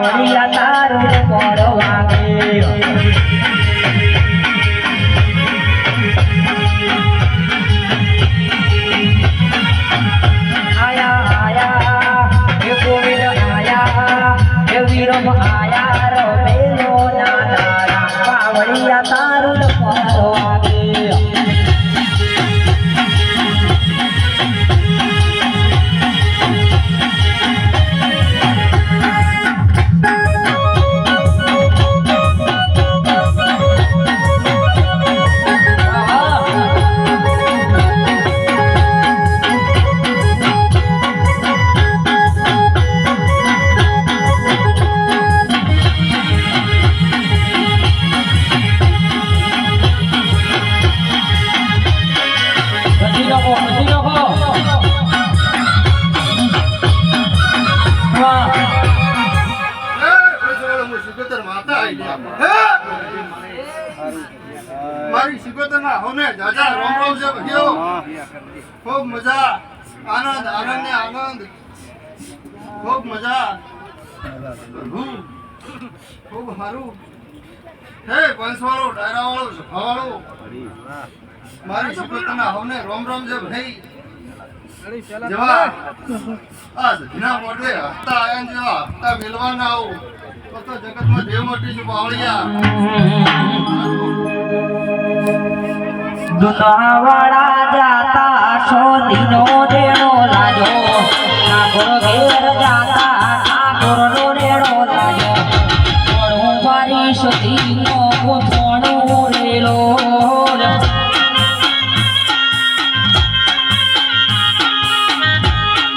Mau lihat. રાખો બચી રાખો મારી સિકોતર ના હોને દાદા રોમ રોમ છે ભઈઓ ખૂબ મજા, આનંદ આનંદ આનંદ. ખૂબ મજા. ખૂબ સારું. હે પંચવાળો ડાયરાવાળો સભાવાળો મારી સિકોતર ના હોને રોમ રોમ જે ભાઈ જવા આ જના મોડવે હપ્તા આયા ને જેવા હપ્તા મેલવાના આવું. તો તો જગતમાં દેવ મોટી છું, બાવળિયા. દુનાવાડા જાતા સોનીનો દેણો લાજો નાગોર ઘેર મોરેલો